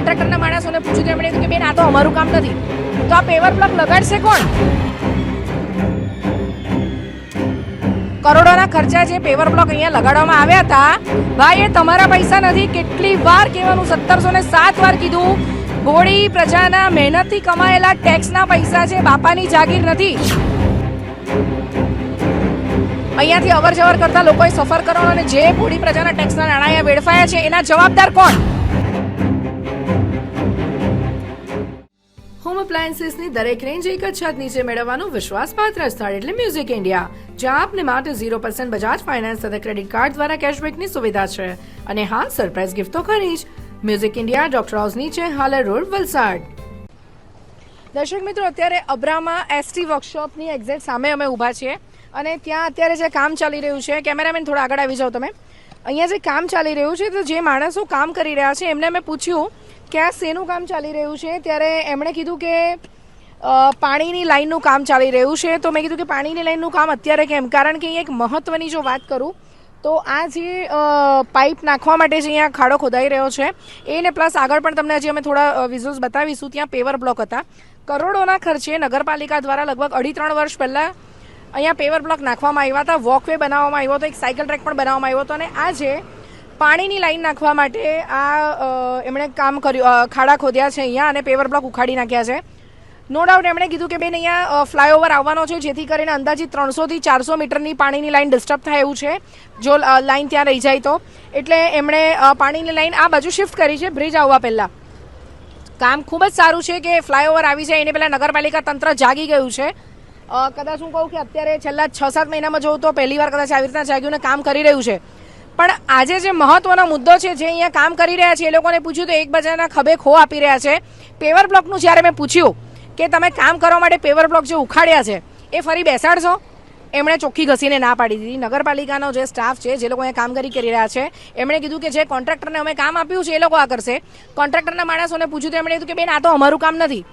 કોન્ટ્રાક્ટરના માણસોને પૂછ્યું તો એમણે કીધું કે બેન, આ તો અમારું કામ નથી. તો આ પેવર બ્લોક લગાડશે કોણ? કરોડોના ખર્ચા જે પેવર બ્લોક અહીંયા લગાડવામાં આવ્યા હતા ભાઈ એ તમારા પૈસા નથી. કેટલી વાર કહેવાનું, સત્તરસો ને સાત વાર કીધું, ગોળી પ્રજાના મહેનતથી કમાયેલા ટેક્સના પૈસા છે, બાપાની જાગીર નથી. અહીંયાથી અવર જવર કરતા લોકોએ સફર કરવાનો અને જે ભોળી પ્રજાના ટેક્સના નાણાં વેડફાયા છે, એના જવાબદાર કોણ? હોમ અપ્લાયન્સીસની દરેક રેન્જ એક જ છત નીચે મેળવવાનું વિશ્વાસપાત્ર સ્થળ એટલે મ્યુઝિક ઇન્ડિયા જ્યાં આપને માટે ઝીરો પર્સન્ટ બજાજ ફાઇનાન્સ તથા ક્રેડિટ કાર્ડ દ્વારા કેશબેકની સુવિધા છે. અને હા સરપ્રાઇઝ ગિફ્ટ તો ખરી જ. મ્યુઝિક ઇન્ડિયા ડોક્ટર હાઉસ નીચે હાલર રોડ વલસાડ. દર્શક મિત્રો, અત્યારે અબ્રામાં એસટી વર્કશોપની એક્ઝેક્ટ સામે અમે ઊભા છીએ અને ત્યાં અત્યારે જે કામ ચાલી રહ્યું છે કેમેરામેન થોડા આગળ આવી જાઓ તમે. અહીંયા જે કામ ચાલી રહ્યું છે, તો જે માણસો કામ કરી રહ્યા છે, એમને મેં પૂછ્યું કે આ શેનું કામ ચાલી રહ્યું છે? ત્યારે એમણે કીધું કે પાણીની લાઈનનું કામ ચાલી રહ્યું છે. તો મેં કીધું કે પાણીની લાઈનનું કામ અત્યારે કેમ? કારણ કે એક મહત્વની જો વાત કરું, તો આ જે પાઇપ નાખવા માટે જે અહીંયા ખાડો ખોદાઈ રહ્યો છે, એને પ્લસ આગળ પણ તમને હજી અમે થોડા વિઝ્યુઅલ્સ બતાવીશું. ત્યાં પેવર બ્લોક હતા. કરોડોના ખર્ચે નગરપાલિકા દ્વારા લગભગ અઢી ત્રણ વર્ષ પહેલાં અહીંયા પેવર બ્લોક નાખવામાં આવ્યા હતા. વોકવે બનાવવામાં આવ્યો હતો. એક સાયકલ ટ્રેક પણ બનાવવામાં આવ્યો હતો. અને આજે પાણીની લાઈન નાખવા માટે આ એમણે કામ કર્યું ખાડા ખોદ્યા છે અહીંયા અને પેવર બ્લોક ઉખાડી નાખ્યા છે. નો ડાઉટ એમણે કીધું કે બેન અહીંયા ફ્લાયઓવર આવવાનો છે, જેથી કરીને અંદાજિત ત્રણસોથી ચારસો મીટરની પાણીની લાઈન ડિસ્ટર્બ થાય એવું છે. જો લાઈન ત્યાં રહી જાય તો. એટલે એમણે પાણીની લાઈન આ બાજુ શિફ્ટ કરી છે બ્રિજ આવવા પહેલાં. કામ ખૂબ જ સારું છે કે ફ્લાયઓવર આવી જાય, એને પહેલાં નગરપાલિકા તંત્ર જાગી ગયું છે. કદાચ હું કહું કે અત્યારે છેલ્લા છ સાત મહિનામાં જોઉં તો પહેલી વાર કદાચ આવી રીતના જાગ્યું ને કામ કરી રહ્યું છે. પણ આજે જે મહત્વનો મુદ્દો છે, જે અહીંયા કામ કરી રહ્યા છે, એ લોકોને પૂછ્યું તો એકબીજાના ખભે ખો આપી રહ્યા છે. પેવર બ્લોકનું જ્યારે મેં પૂછ્યું કે તમે કામ કરવા માટે પેવર બ્લોક જે ઉખાડ્યા છે, એ ફરી બેસાડશો? એમણે ચોખ્ખી ઘસીને ના પાડી દીધી. નગરપાલિકાનો જે સ્ટાફ છે, જે લોકો અહીંયા કામગીરી કરી રહ્યા છે, એમણે કીધું કે જે કોન્ટ્રાક્ટરને અમે કામ આપ્યું છે, એ લોકો આ કરશે. કોન્ટ્રાક્ટરના માણસોને પૂછ્યું તો એમણે કીધું કે, બેન, આ તો અમારું કામ નથી.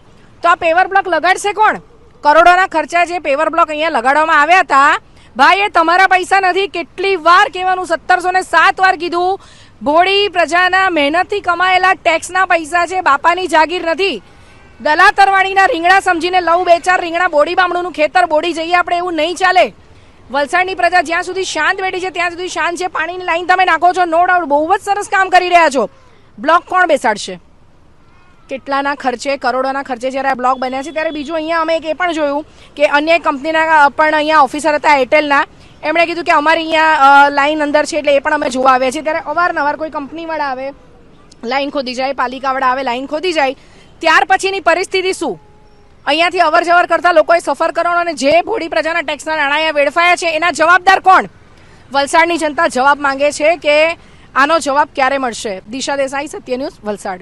તો આ પેવર બ્લોક લગાડશે કોણ? કરોડોના ખર્ચા જે પેવર બ્લોક અહીંયા લગાડવામાં આવ્યા હતા ભાઈ એ તમારા પૈસા નથી, કેટલી વાર કહેવાનું સત્તરસો ને સાત વાર કીધું. ભોળી પ્રજાના મહેનતથી કમાયેલા ટેક્સના પૈસા છે, બાપાની જાગીર નથી. દલાતરવાણીના રીંગણા સમજીને લવ બે ચાર રીંગણા બોડી બામણુંનું ખેતર, બોડી જઈએ આપણે, એવું નહીં ચાલે. વલસાડની પ્રજા જ્યાં સુધી શાંત બેઠી છે, ત્યાં સુધી શાંત છે. પાણીની લાઈન તમે નાખો છો, નો ડાઉટ બહુ જ સરસ કામ કરી રહ્યા છો. બ્લોક કોણ બેસાડશે? કેટલાના ખર્ચે, કરોડોના ખર્ચે જ્યારે આ બ્લોક બન્યા છે, ત્યારે બીજું અહીંયા અમે એક એ પણ જોયું કે અન્ય કંપનીના પણ અહીંયા ઓફિસર હતા એરટેલના. એમણે કીધું કે અમારી અહીંયા લાઈન અંદર છે એટલે એ પણ અમે જોવા આવ્યા છીએ. ત્યારે અવારનવાર કોઈ કંપનીવાળા આવે લાઈન ખોદી જાય પાલિકાવાળા આવે લાઈન ખોદી જાય, ત્યાર પછીની પરિસ્થિતિ શું? અહીંયાથી અવર જવર કરતા લોકોએ સફર કરવાનો અને જે ભોળી પ્રજાના ટેક્સના નાણાં વેડફાયા છે, એના જવાબદાર કોણ? વલસાડની જનતા જવાબ માંગે છે કે આનો જવાબ ક્યારે મળશે? દિશા દેસાઈ, સત્ય ન્યૂઝ, વલસાડ.